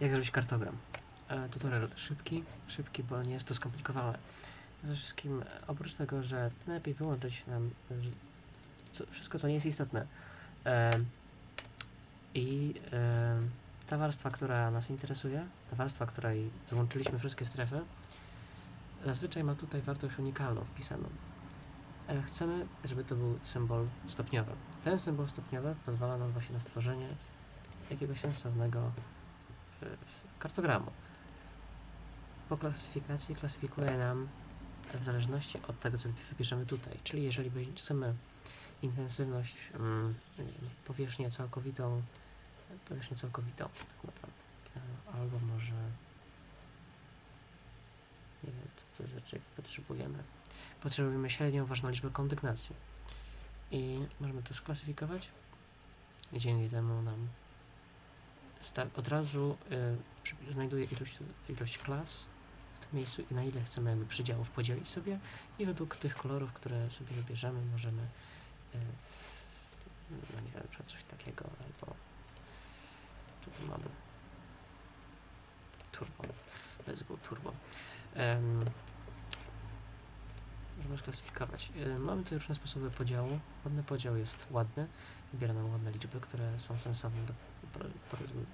Jak zrobić kartogram? E, tutorial szybki, szybki, bo nie jest to skomplikowane. Przede wszystkim, e, oprócz tego, że najlepiej wyłączyć nam e, co, wszystko, co nie jest istotne. E, I e, ta warstwa, która nas interesuje, ta warstwa, której złączyliśmy wszystkie strefy, zazwyczaj ma tutaj wartość unikalną wpisaną. E, chcemy, żeby to był symbol stopniowy. Ten symbol stopniowy pozwala nam właśnie na stworzenie jakiegoś sensownego kartogramu. Po klasyfikacji klasyfikuje nam w zależności od tego, co wypiszemy tutaj. Czyli jeżeli chcemy intensywność, mm, powierzchnię całkowitą, powierzchnię całkowitą tak naprawdę. E, Albo może nie wiem, co to znaczy potrzebujemy. Potrzebujemy średnią ważną liczbę kondygnacji. I możemy to sklasyfikować. I dzięki temu nam od razu y, znajduje ilość, ilość klas w tym miejscu i na ile chcemy jakby przydziałów podzielić sobie i według tych kolorów, które sobie wybierzemy możemy y, no nie wiem, na coś takiego albo co tu mamy turbo. Let's go turbo. Em, możemy sklasyfikować Y, mamy tu różne sposoby podziału. Ładny podział jest ładny. Wybiera nam ładne liczby, które są sensowne do, powiedzmy,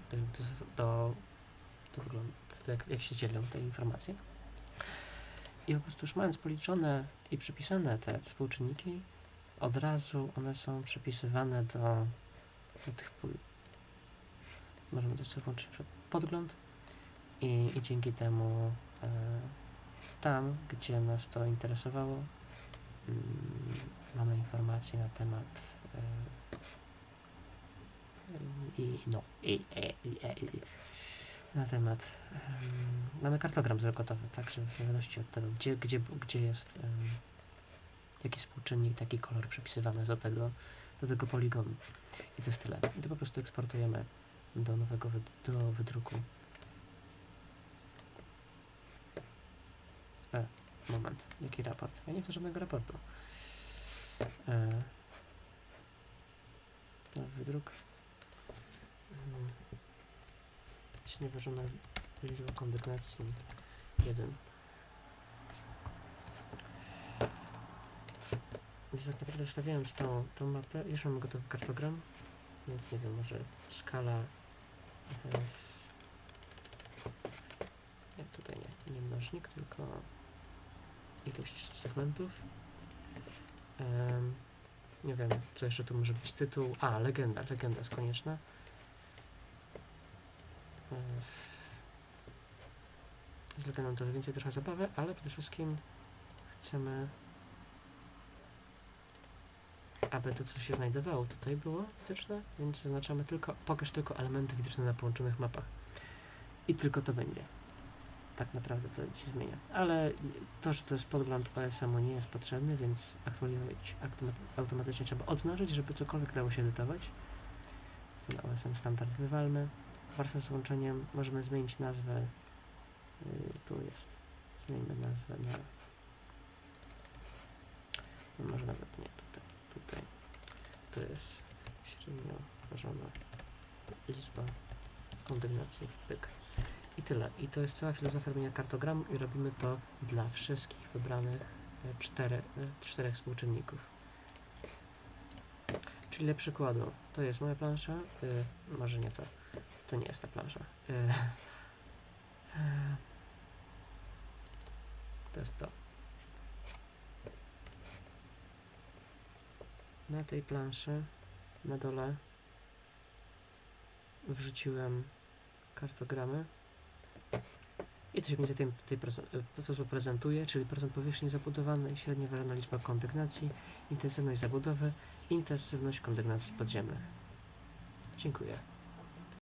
wyglądu, do jak, jak się dzielą te informacje. I po prostu już mając policzone i przypisane te współczynniki, od razu one są przypisywane do, do tych pól. Możemy też sobie włączyć podgląd i, i dzięki temu e, tam, gdzie nas to interesowało, mm, mamy informacje na temat e, i no, i, i, i, i, na temat. em, mamy kartogram gotowy, także w zależności od tego, gdzie, gdzie, gdzie jest em, jaki współczynnik, taki kolor przypisywany do tego, do tego poligonu. I to jest tyle. I to po prostu eksportujemy do nowego do wydruku. E, moment, jaki raport? Ja nie chcę żadnego raportu. E, nowy wydruk. Mm. Śnieważona liczba kondygnacji 1. Więc tak naprawdę stawiając tą, tą mapę, już mam gotowy kartogram, więc nie wiem, może skala e, nie, tutaj nie, nie mnożnik, tylko ilość segmentów. Em, nie wiem, co jeszcze tu może być tytuł. A, legenda, legenda jest konieczna. E, Z legendą to więcej trochę zabawy, ale przede wszystkim chcemy, aby to, co się znajdowało tutaj było widoczne, więc zaznaczamy tylko, pokaż tylko elementy widoczne na połączonych mapach. I tylko to będzie. Tak naprawdę to się zmienia. Ale to, że to jest podgląd OSM-u nie jest potrzebny, więc aktualizować automat- automatycznie trzeba odznaczyć, żeby cokolwiek dało się edytować. Ten OSM standard wywalmy. Warstwę z łączeniem możemy zmienić nazwę. Yy, tu jest. Zmieńmy nazwę na. No może nawet nie tutaj. Tutaj. To jest średnio ważona liczba kondygnacji. Pyk. I tyle. I to jest cała filozofia robienia kartogramu i robimy to dla wszystkich wybranych e, czterech, czterech współczynników. Czyli dla przykładu, to jest moja plansza, y, może nie to, to nie jest ta plansza. Y, y, to jest to. Na tej planszy, na dole, wrzuciłem kartogramy. I to się między tym tej preze- y, prezentuje, czyli procent powierzchni zabudowanej, średnia ważona liczba kondygnacji, intensywność zabudowy, intensywność kondygnacji podziemnych. Dziękuję.